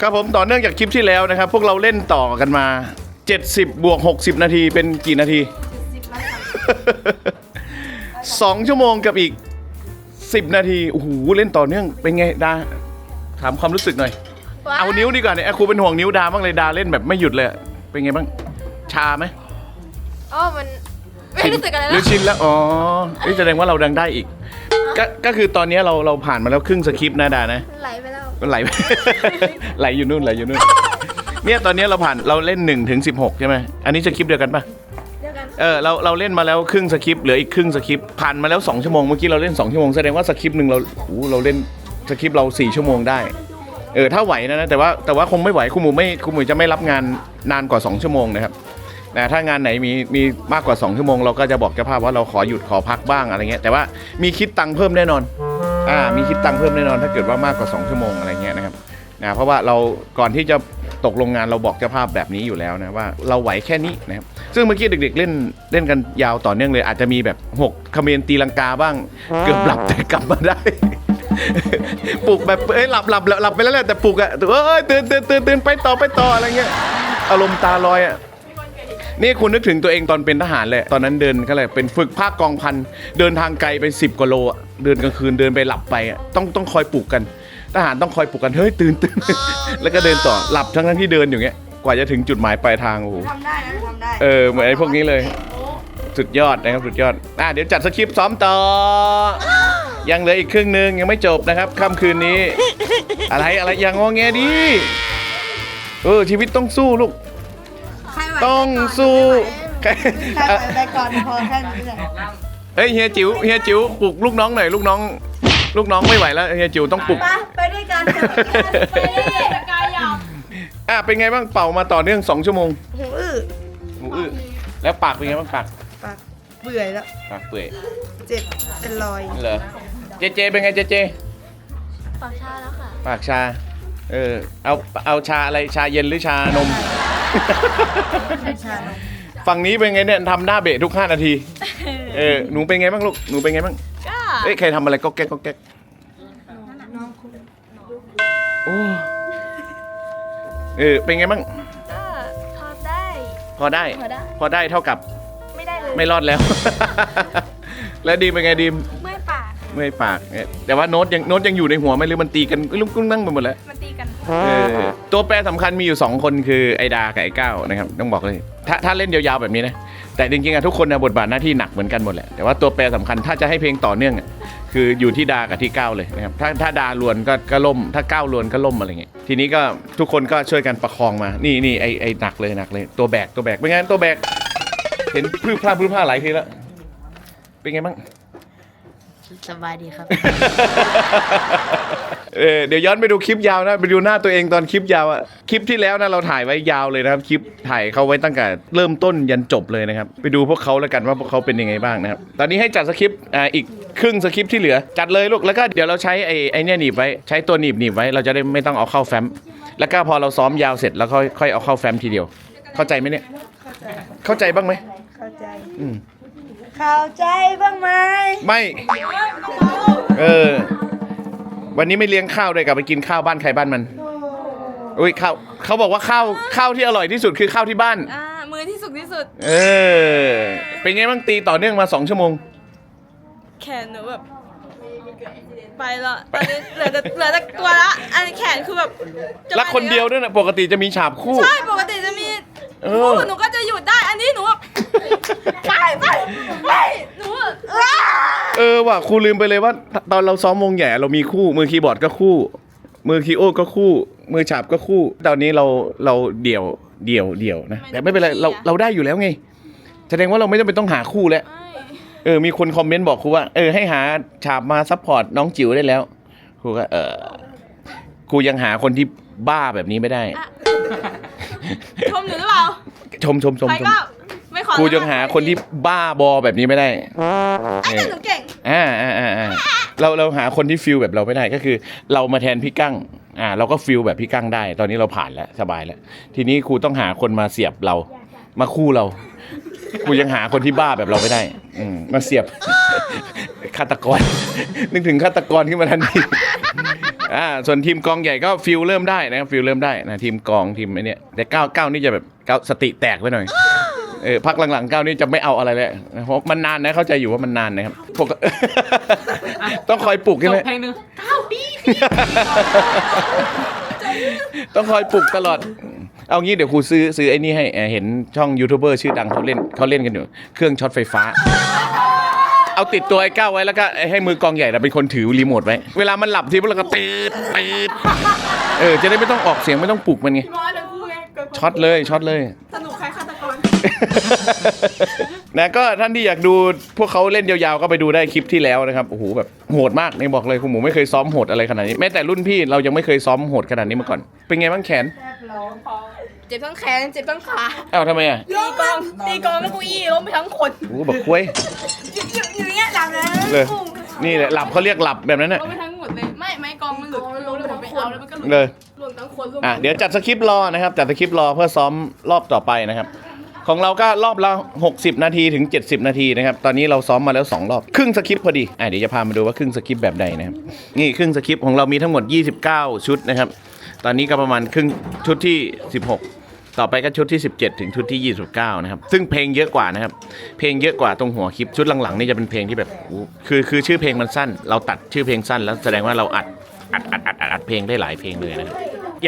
ครับผมต่อเนื่องจากคลิปที่แล้วนะครับ พวกเราเล่นต่อกันมา 70 บวก 60 นาทีเป็นกี่นาที 2 ชั่วโมงกับอีก 10 นาทีโอ้โหเล่นต่อเนื่องเป็นไงดาถามความรู้สึกหน่อย เอานิ้วดีกว่าเนี่ยอะครูเป็นห่วงนิ้วดาบ้างเลยดาเล่นแบบไม่หยุดเลยอะเป็นไงบ้าง ชาไหมอ๋อมันไม่รู้สึกอะไรหแล้รืวอชินแล้ว อ๋อเอ้ยแสดงว่าเราดังได้อีก ก็ก็คือตอนนี้เราเราผ่านมาแล้วครึ่งสคริปต์นะดานะไหลไปแล้ว มันไหล ไหลอยู่นู่นไหลอยู่นู่น เนี่ยตอนนี้เราผ่านเราเล่น1ถึง16ใช่ไหมอันนี้สคริปต์เดียวกันปะเดียวกันเออเราเราเล่นมาแล้วครึ่งสคริปต์เหลืออีกครึ่งสคริปต์ผ่านมาแล้ว2ชั่วโมงเมื่อกี้เราเล่น2ชั่วโมงแสดงว่าสคริปต์หนึ่งเราโอ้โหเราเล่นสคริปต์เรา4ชั่วโมงได้เออถ้าไหวนะนะแต่ว่าแต่ว่าคงไม่ไหวคุณหมูไม่คุณหมูจะไม่รับงานนานกว่า 2 ชั่วโมงนะครับนะถ้างานไหนมีมีมากกว่า 2 ชั่วโมงเราก็จะบอกเจ้าภาพว่าเราขอหยุดขอพักบ้างอะไรเงี้ยแต่ว่ามีคิดตังค์เพิ่มแน่นอนอ่ามีคิดตังค์เพิ่มแน่นอนถ้าเกิดว่ามากกว่า 2 ชั่วโมงอะไรเงี้ย นะเพราะว่าเราก่อนที่จะตกลงงานเราบอกเจ้าภาพแบบนี้อยู่แล้วนะว่าเราไหวแค่นี้นะครับซึ่งเมื่อกี้เด็กๆเล่นเล่นกันยาวต่อเนื่องเลย อาจจะมีแบบหกคเขมนตีลังกาบ้าง เกือบหลับแต่กลับมาได้ ปลุกแบบเอ้ยหลับหลับหลับหลับไปแล้วแหละแต่ปลุกอะเอ้ยตื่นตื่นตื่นตื่นไปต่อไปต่ออะไรเงี้ยอารมณ์ตาลอยอะนี่คุณนึกถึงตัวเองตอนเป็นทหารเลยตอนนั้นเดินก็เลยเป็นฝึกภาคกองพันเดินทางไกลไป 10กว่าโลเดินกลางคืนเดินไปหลับไปอะต้องต้องคอยปลุกกัน ทหารต้องคอยปลุกกันเฮ้ยตื่นตื่นแล้วก็เดินต่อหลับทั้งทั้งที่เดินอยู่เงี้ยกว่าจะถึงจุดหมายปลายทางโอ้โหทำได้นะทำได้เออเหมือนไอ้พวกนี้เลย สุดยอดนะครับสุดยอดอะเดี๋ยวจัดสคริปต์ซ้อมต่อ ยังเหลืออีกครึ่งหนึงยังไม่จบนะครับค่ำคืนนี้ อะไรอะไรอย่างงอแงดิเออชีวิตต้องสู้ลูก ใครไหวต้องสู้ใครใครไหวไปก่อนพอแค่นี้แหละเฮ้ยเฮียจิ๋วเฮียจิ๋วปลุกลูกน้องหน่อยลูกน้อง ลูกน้องไม่ไหวแล้วเฮียจิ๋วต้องปลุก ไปไปด้วยกันเถอะไปกายหยาบอะเป็นไงบ้างเป่ามาต่อเนื่องสองชั่วโมงหูอื้อหูอื้อแล้วปากเป็นไงบ้างปากปากเบื่อแล้วปากเปื่อยเจ็บเป็นรอยเหรอเจเจเป็นไงเจเจ ปากชาแล้วค่ะ ปากชา เออเอาเอาชาอะไรชาเย็นหรือชานม ชาฝั่งนี้เป็นไงเนี่ยทำหน้าเบะทุก 5 นาที เออ หนูเป็นไงบ้างลูก หนูเป็นไงบ้างก็ เอ้ยใครทำอะไรก็แก๊กก็แก๊กโอ้เออเป็นไงบ้างก็พอได้ พอได้ พอได้ พอได้เท่ากับไม่ได้เลยไม่รอดแล้ว แล้วดีมเป็นไงดีมเมื่อยปากเมื่อยปากเนี่ยแต่ว่าโน้ตยังโน้ตยังอยู่ในหัวไหมหรือมันตีกันลุกกุ้งนั่งไปหมดแล้ว มันตีกัน เออตัวแปรสำคัญมีอยู่ 2 คนคือไอดากับไอก้าวนะครับ ต้องบอกเลย ถ้าถ้าเล่นยาวๆแบบนี้นะ แต่จริงๆอะทุกคนนะบทบาทหน้าที่หนักเหมือนกันหมดแหละแต่ว่าตัวแปรสำคัญถ้าจะให้เพลงต่อเนื่องอะคืออยู่ที่ดากับที่ก้าวเลยนะครับถ้าถ้าดาลวนก็ก็ล่ม ถ้าก้าวลวนก็ล่มอะไรเงี้ยทีนี้ก็ทุกคนก็ช่วยกันประคองมานี่นี่ไอไอหนักเลยหนักเลย ตัวแบกตัวแบกเป็นไงตัวแบกเห็นพื้นผ้าพื้นผ้าหลายทีแล้วเป็นไงบ้าง สบายดีครับ เออเดี๋ยวย้อนไปดูคลิปยาวนะ ไปดูหน้าตัวเองตอนคลิปยาวอะคลิปที่แล้วนะเราถ่ายไว้ยาวเลยนะครับ คลิปถ่ายเขาไว้ตั้งแต่เริ่มต้นยันจบเลยนะครับ ไปดูพวกเขาแล้วกันว่าพวกเขาเป็นยังไงบ้างนะครับ ตอนนี้ให้จัดสคริปต์อ่าอีกครึ่งสคริปต์ที่เหลือ จัดเลยลูก แล้วก็เดี๋ยวเราใช้ไอ้ไอ้เนี่ยหนีบไว้ ใช้ตัวหนีบหนีบไว้ เราจะได้ไม่ต้องเอาเข้าแฟ้ม แล้วก็พอเราซ้อมยาวเสร็จแล้วค่อยค่อยเอาเข้าแฟ้มทีเดียว เข้าใจไหมเนี่ย เข้าใจบ้างไหมเข้าใจ อืมเข้าใจบ้างไหมไม่ เออ วันนี้ไม่เลี้ยงข้าวเลยกลับไปกินข้าวบ้านใครบ้านมันอุ้ยข้าวเขาบอกว่าข้าวข้าวที่อร่อยที่สุดคือข้าวที่บ้าน อ่ามือที่สุกที่สุด เออ เป็นไงบ้างตีต่อเนื่องมาสองชั่วโมง แขนหนูแบบ ไปละตอนนี้เหลือแต่เหลือแต่ตัวละ อันนี้แขนคือแบบจะแล้วคนเดียวด้วยนะปกติจะมีฉาบคู่ ใช่ปกติจะมีเอคู่อหนูก็จะหยุดได้อันนี้หนูแบบ ไปไปไปหนูแบบอ้าเออว่ะครูลืมไปเลยว่า ตอนเราซ้อมวงใหญ่เรามีคู่ มือคีย์บอร์ดก็คู่ มือคีย์โอดก็คู่ มือฉาบก็คู่ ตอนนี้เราเราเดี่ยวเดี่ยวเดี่ยวนะแต่ไม่เป็นไรเราเราได้อยู่แล้วไง แสดงว่าเราไม่จำเป็นต้องหาคู่แล้วไม่เออมีคนคอมเมนต์บอกครูว่าเออให้หาฉาบมาซัพพอร์ตน้องจิ๋วได้แล้วครูก็เออครูยังหาคนที่บ้าแบบนี้ไม่ได้อะชมหนูหรือเปล่าชมชมชมใครชมก็ไม่ขอ ครูยังหาคนที่บ้าบอแบบนี้ไม่ได้ไอ้แต่หนูเก่งอ่าอ่าอ่าอ่าเราเราหาคนที่ฟิลแบบเราไม่ได้ก็คือ เรามาแทนพี่กั้งอ่าเราก็ฟิลแบบพี่กั้งได้ ตอนนี้เราผ่านแล้วสบายแล้ว ทีนี้ครูต้องหาคนมาเสียบเรา มาคู่เราครูยังหาคนที่บ้าแบบเราไม่ได้ อืมมาเสียบ ฆาตกร นึกถึงฆาตกรขึ้นมาทันทีอ่าส่วนทีมกองใหญ่ก็ฟิลเริ่มได้นะครับฟิลเริ่มได้นะทีมกองทีมไอเนี้ยแต่ก้าวก้าวนี่จะแบบก้าวสติแตกไปหน่อย เออพักหลังๆก้าวนี่จะไม่เอาอะไรเลยนะเพราะมันนานนะเข้าใจอยู่ว่ามันนานนะครับพวก ต้องคอยปลุกใช่ไหมเพลงหนึ่งต้องคอยปลุกตลอด เอางี้เดี๋ยวครูซื้อซื้อไอ้นี่ให้เอ่อเห็นช่องยูทูบเบอร์ชื่อดังเขาเล่นเขาเล่นกันอยู่ เครื่องช็อตไฟฟ้า เอาติดตัวไอ้ก้าวไว้แล้วก็ให้มือกองใหญ่น่ะเป็นคนถือรีโมทไว้ เวลามันหลับทีพวกเราก็ตืดตืดเออจะได้ไม่ต้องออกเสียงไม่ต้องปลุกมันไงพี่บอสเป็นคู่ไงเกิดช็อตเลยช็อตเลย ส นุกใครฆาตกรนะก็ท่านที่อยากดูพวกเขาเล่นยาวๆก็ไปดูได้คลิปที่แล้วนะครับโอ้โหแบบโหดมากนี่บอกเลยคุณหมูไม่เคยซ้อมโหดอะไรขนาดนี้แม้แต่รุ่นพี่เรายังไม่เคยซ้อมโหดขนาดนี้มาก่อน เป็นไงบ้างแขนเจ็บทั้งแขนเจ็บทั้งขาอ้าวทำไมอะตีกองตีกองแล้วกูอี้ล้มไปทั้งคนโอ้โหบอกคุยอยู่อย่างเงี้ยหลังนะเลยนี่แหละหลับเขาเรียกหลับแบบนั้นน่ะล้มไปทั้งหมดเลยไม่ไม่กองมันหลุดมันล้มแล้วผมไปเอาแล้วมันก็หลุดเลยรวมทั้งคนรวมอะเดี๋ยวจัดสคริปต์รอนะครับจัดสคริปต์รอเพื่อซ้อมรอบต่อไปนะครับ ของเราก็รอบละ 60 นาทีถึง 70 นาทีนะครับตอนนี้เราซ้อมมาแล้ว 2 รอบ ครึ่งสคริปต์พอดีอะเดี๋ยวจะพามาดูว่าครึ่งสคริปต์แบบใดนะครับนี่ครึ่งสคริปต์ของเรามีทั้งหมด 29 ชุดนะครับตอนนี้ก็ประมาณครึ่งชุดที่ 16ต่อไปก็ชุดที่ 17 ถึงชุดที่ 29 นะครับ ซึ่งเพลงเยอะกว่านะครับ เพลงเยอะกว่าตรงหัวคลิปชุดหลังๆนี่จะเป็นเพลงที่แบบ คือคือชื่อเพลงมันสั้น เราตัดชื่อเพลงสั้นแล้วแสดงว่าเราอัดอัดอัดอัดอัดอัดเพลงได้หลายเพลงเลยนะครับ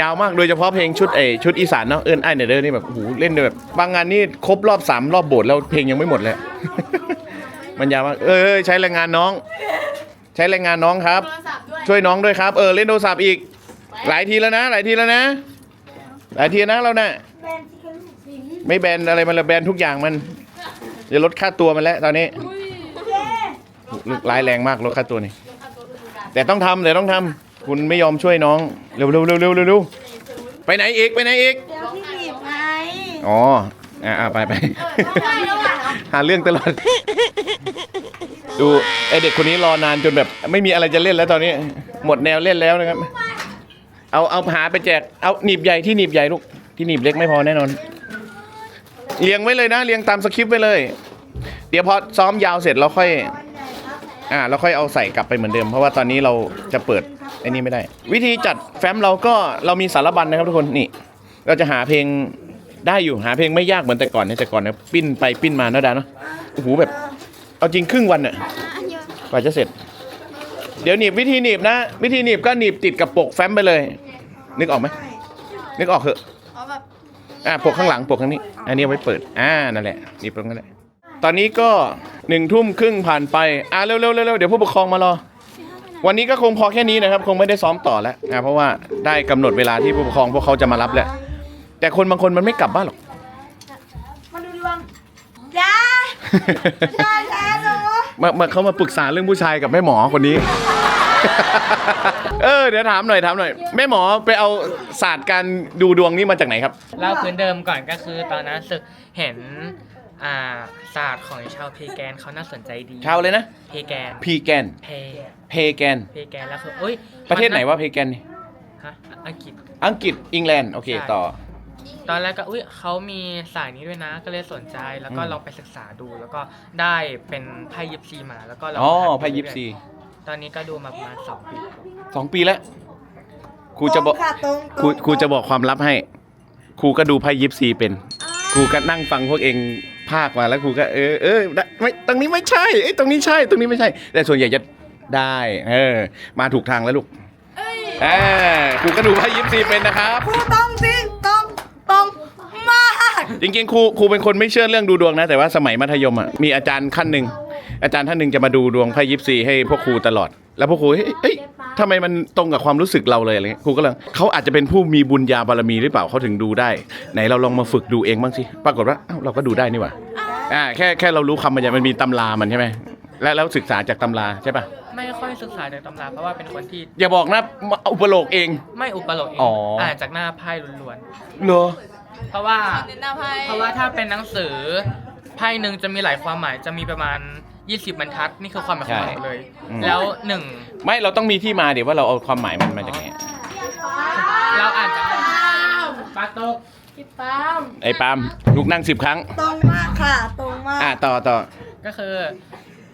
ยาวมากโดยเฉพาะเพลงชุดเออชุดอีสานเนาะเอิญไอเนเดอร์นี่แบบโอ้โหเล่นแบบบางงานนี่ครบรอบสามรอบโบสถ์แล้วเพลงยังไม่หมดเลย มันยาวมากเออเออใช้แรงงานน้อง ใช้แรงงานน้องครับ โทรศัพท์ด้วยช่วยน้องด้วยครับเออเล่นโทรศัพท์อีก หลายทีแล้วนะ หลายทีแล้วนะ หลายทีนะเราเนี่ยไม่แบนอะไรมันละแบนทุกอย่างมันจะลดค่าตัวมันแล้วตอนนี้ร้ายแรงมากลดค่าตัวนี่แต่ต้องทำแต่ต้องทำ คุณไม่ยอมช่วยน้องเร็วเร็วเร็วเร็วเร็วเร็วไปไหนอีกไปไหนอีกเดี๋ยวพี่หนีบไงอ๋ออ่าอ่าไปไปหาเรื่องตลอด ดูไอเด็กคนนี้รอนานจนแบบ ไม่มีอะไรจะเล่นแล้วตอนนี้ หมดแนวเล่นแล้วนะครับ เอาเอาหาไปแจกเอาหนีบใหญ่ที่หนีบใหญ่ลูกที่หนีบเล็กไม่พอแน่นอนเรียงไว้เลยนะเรียงตามสคริปต์ไว้เลย เดี๋ยวพอซ้อมยาวเสร็จเราค่อย อ่าเราค่อยเอาใส่กลับไปเหมือนเดิม เพราะว่าตอนนี้เราจะเปิดไอ้นี่ไม่ได้ วิธีจัดแฟ้มเราก็เรามีสารบัญนะครับทุกคนนี่ เราจะหาเพลงได้อยู่หาเพลงไม่ยากเหมือนแต่ก่อนนะแต่ก่อนนะปิ้นไปปิ้นมาเนอะดาเนาะโอ้โหแบบเอาจริงครึ่งวันน่ะกว่าจะเสร็จ เดี๋ยวหนีบวิธีหนีบนะ วิธีหนีบก็หนีบติดกับปกแฟ้มไปเลย นึกออกไหมนึกออกเหอะเอาแบบอ่าปกข้างหลังปกข้างนี้ อันนี้เอาไว้เปิดอ่านั่นแหละหนีบตรงนั้นแหละ ตอนนี้ก็หนึ่งทุ่มครึ่งผ่านไปอ่าเร็วเร็วเร็วเร็วเดี๋ยวผู้ปกครองมารอ วันนี้ก็คงพอแค่นี้นะครับ คงไม่ได้ซ้อมต่อแล้วอ่าเพราะว่าได้กำหนดเวลาที่ผู้ปกครองพวกเขาจะมารับแล้วแต่คนบางคนมันไม่กลับบ้านหรอกมาดูดวงจ้าจ้าจ้าหนูมามาเขามาปรึกษาเรื่องผู้ชายกับแม่หมอคนนี้ เออเดี๋ยวถามหน่อยถามหน่อย แม่หมอไปเอาศาสตร์การดูดวงนี่มาจากไหนครับเล่าพื้นเดิมก่อนก็คือตอนนั้นสึกเห็นอ่า ศาสตร์ของชาวเพแกนเขาน่าสนใจดีชาวเลยนะ เพแกนพีแกน เพเพแกน เพแกนแล้วคือเอ้ยประเทศไหนว่าเพแกนนี่ ฮะอังกฤษ อังกฤษ อังกฤษโอเค ใช่ ต่อ ตอนแรกก็อุ้ยเขามีสายนี้ด้วยนะ ก็เลยสนใจแล้วก็อืม ลองไปศึกษาดู แล้วก็ได้เป็นไพ่ยิปซีมา แล้วก็ลองอ๋อหัดไพ่ยิปซีตอนนี้ก็ดูมาประมาณสองปีสองปีแล้ว ครูจะบอก ตรงค่ะตรงครูครูจะบอกความลับให้ ครูก็ดูไพ่ยิปซีเป็น ครูก็นั่งฟังพวกเอง ภาคมาแล้วครูก็เออเออได้ไม่ตรงนี้ไม่ใช่เอ้ยตรงนี้ใช่ตรงนี้ไม่ใช่ แต่ส่วนใหญ่จะได้เออมาถูกทางแล้วลูกเออครูก็ดูไพ่ยิปซีเป็นนะครับครูตรงจริงตรงตรงมากจริงๆครูครูเป็นคนไม่เชื่อเรื่องดูดวงนะ แต่ว่าสมัยมัธยมอะมีอาจารย์ขั้นหนึ่งอาจารย์ท่านหนึ่งจะมาดูดวงไพ่ยิปซีให้พวกครูตลอด แล้วพวกครูเฮ้ยเฮ้ยทำไมมันตรงกับความรู้สึกเราเลยอะไรเงี้ยครูก็เลยเขาอาจจะเป็นผู้มีบุญญาบารมีหรือเปล่าเขาถึงดูได้ ไหนเราลองมาฝึกดูเองบ้างสิปรากฏว่าอ้าวเราก็ดูได้นี่หว่าอ่าแค่แค่เรารู้คำมันจะมันมีตำรามันใช่ไหมแล้วแล้วศึกษาจากตำราใช่ปะไม่ค่อยศึกษาจากตำราเพราะว่าเป็นคนที่ อย่าบอกนะอุปโลกเอง ไม่อุปโลกเองอ๋ออ่ อ่านจากหน้าไพ่ล้วนเหรอ ๆเพราะว่า เน้นหน้าไพ่เพราะว่าถ้าเป็นหนังสือไพ่หนึ่งจะมีหลายความหมายจะมีประมาณ 20บรรทัดนี่คือความหมายของเราเลยแล้วหนึ่งไม่เราต้องมีที่มาเดี๋ยวว่าเราเอาความหมายมันมาจากไหนเราอ่านจากปากตกพี่ปามไอ้ปาล์มลูกนั่งสิบครั้ง ตรงมากค่ะ ตรงมากอ่าต่อต่อ ก็คือ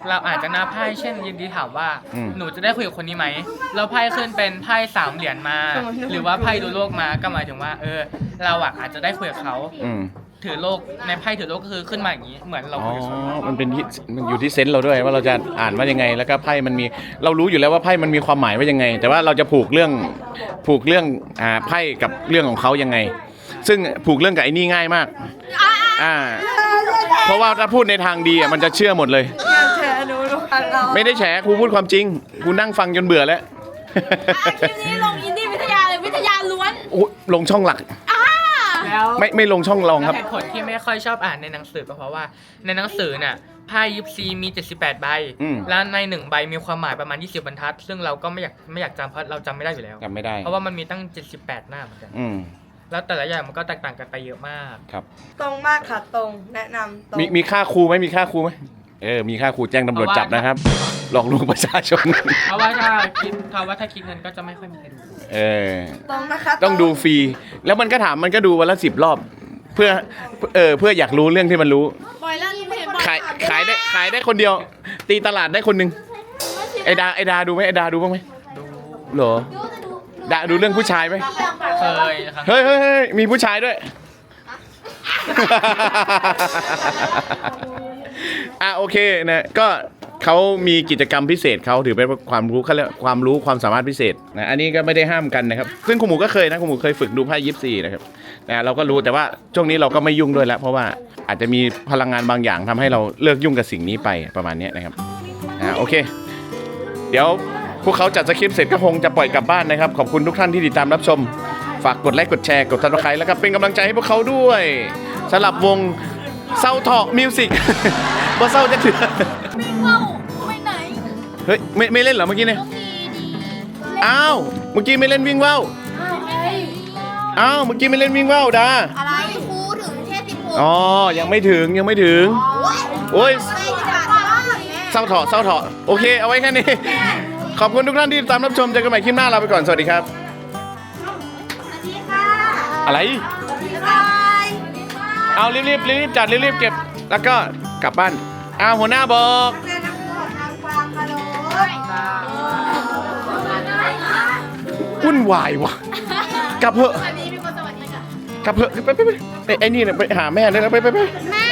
เราอาจจะหน้าไพ่เช่นยินดีถามว่า อืม หนูจะได้คุยกับคนนี้ไหมแล้วไพ่ขึ้นเป็นไพ่สามเหรียญมา หรือว่าไพ่ดูโลกมาก็หมายถึงว่า เออ เราอะอาจจะได้คุยกับเขา อืม ถือโลกในไพ่ถือโลกก็คือขึ้นมาอย่างนี้ เหมือนเราอ๋อ คุยกับเขามันเป็นที่มันอยู่ที่เซนส์เราด้วยว่าเราจะอ่านว่ายังไง แล้วก็ไพ่มันมี เรารู้อยู่แล้วว่าไพ่มันมีความหมายว่ายังไง แต่ว่าเราจะผูกเรื่อง ผูกเรื่องอ่าไพ่กับเรื่องของเขายังไง ซึ่งผูกเรื่องกับไอ้นี่ง่ายมาก อ่า เพราะว่าถ้าพูดในทางดีอะมันจะเชื่อหมดเลย อย่าแชร์หนูหนูอันเราไม่ได้แฉครูพูดความจริงครูนั่งฟังจนเบื่อแล้ว อะคลิปนี้ลงอินดี้วิทยาเลยวิทยาล้วน โอ้ลงช่องหลักอ่า แล้วไม่ไม่ลงช่องรองแล้ควรับเหตุผลที่ไม่ค่อยชอบอ่านในหนังสือก็เพราะว่า ในหนังสือน่ะไพ่ยิปซีมี 78 ใบ อืม แล้วในหนึ่งใบมีความหมายประมาณ 20 บรรทัด ซึ่งเราก็ไม่อยากไม่อยากจำเพราะเราจำไม่ได้อยู่แล้ว จำไม่ได้เพราะว่ามันมีตั้ง 78 หน้าเหมือนกัน อืมแล้วแต่ละอย่างมันก็แตกต่างกันไปเยอะมาก ครับ ตรงมากค่ะตรงแนะนำตรงมีมีค่าครูไหมมีค่าครูไหม เออ มีค่าครูแจ้งตำรวจจับนะครับ หลอกลวงประชาชน เพราะว่าถ้าคิดเพราะว่าถ้าคิดเงินก็จะไม่ค่อยมีใครดู เออตรงนะคะต้องดูฟรี แล้วมันก็ถามมันก็ดูวันละสิบรอบ เพื่อ เออ เพื่ออยากรู้เรื่องที่มันรู้ บอยแล้วไม่เห็นบอยขาย ขายได้ ขายได้คนเดียว ตีตลาดได้คนหนึ่งไอดา ไอดาดูไหมไอดาดูบ้างไหมดูเหรอ ดาดูเรื่องผู้ชายไหม เคยนะครับ เฮ้ยเฮ้ยเฮ้ยมีผู้ชายด้วย อะโอเคนะก็เขามีกิจกรรมพิเศษเขาถือเป็นความรู้เขาเรียกความรู้ความสามารถพิเศษนะอันนี้ก็ไม่ได้ห้ามกันนะครับ ซึ่งคุณหมูก็เคยนะคุณหมูเคยฝึกดูไพ่ยิปซีนะครับนะเราก็รู้แต่ว่าช่วงนี้เราก็ไม่ยุ่งด้วยแล้ว เพราะว่าอาจจะมีพลังงานบางอย่างทำให้เราเลิกยุ่งกับสิ่งนี้ไปประมาณนี้นะครับอ่าโอเค เดี๋ยวพวกเขาจัดสคริปต์เสร็จก็คงจะปล่อยกลับบ้านนะครับ ขอบคุณทุกท่านที่ติดตามรับชม ฝากกดไลค์กดแชร์กดซับสไครแล้วก็เป็นกำลังใจให้พวกเขาด้วยสำหรับวงเศร้าเถาะมิวสิก ว่าเศร้าจะถึงเข้าไปไหนเฮ้ยไม่ไม่เล่นเหรอเมื่อกี้เนี่ยก็มีดีอ้าว เมื่อกี้ไม่เล่นวิ่งว่าวเฮ้ยอ้าว เมื่อกี้ไม่เล่นวิ่งว่าวดา อะไรครูถึงเทพติภูมิอ๋อ ยังไม่ถึงยังไม่ถึง โอ้ยใช่ค่ะว่าแม่ เศร้าเถาะเศร้าเถาะโอเค เอาไว้แค่นี้ ขอบคุณทุกท่านที่ติดตามรับชมเจอกันใหม่คลิปหน้าลาไปก่อน สวัสดีครับ สวัสดีค่ะอะไร บ๊ายบาย เอารีบรีบรีบจัดรีบรีบเก็บ แล้วก็กลับบ้าน อ้าวหัวหน้าบอกแม่น้ำหอมนางกวางฮัลโหลวุ่นวายว่ะ กลับเถอะ วันนี้มีคนสวัสดีค่ะกลับเถอะไปไปไปไปไอ้นี่เนี่ยไปหาแม่ได้แล้วไปไปไป แม่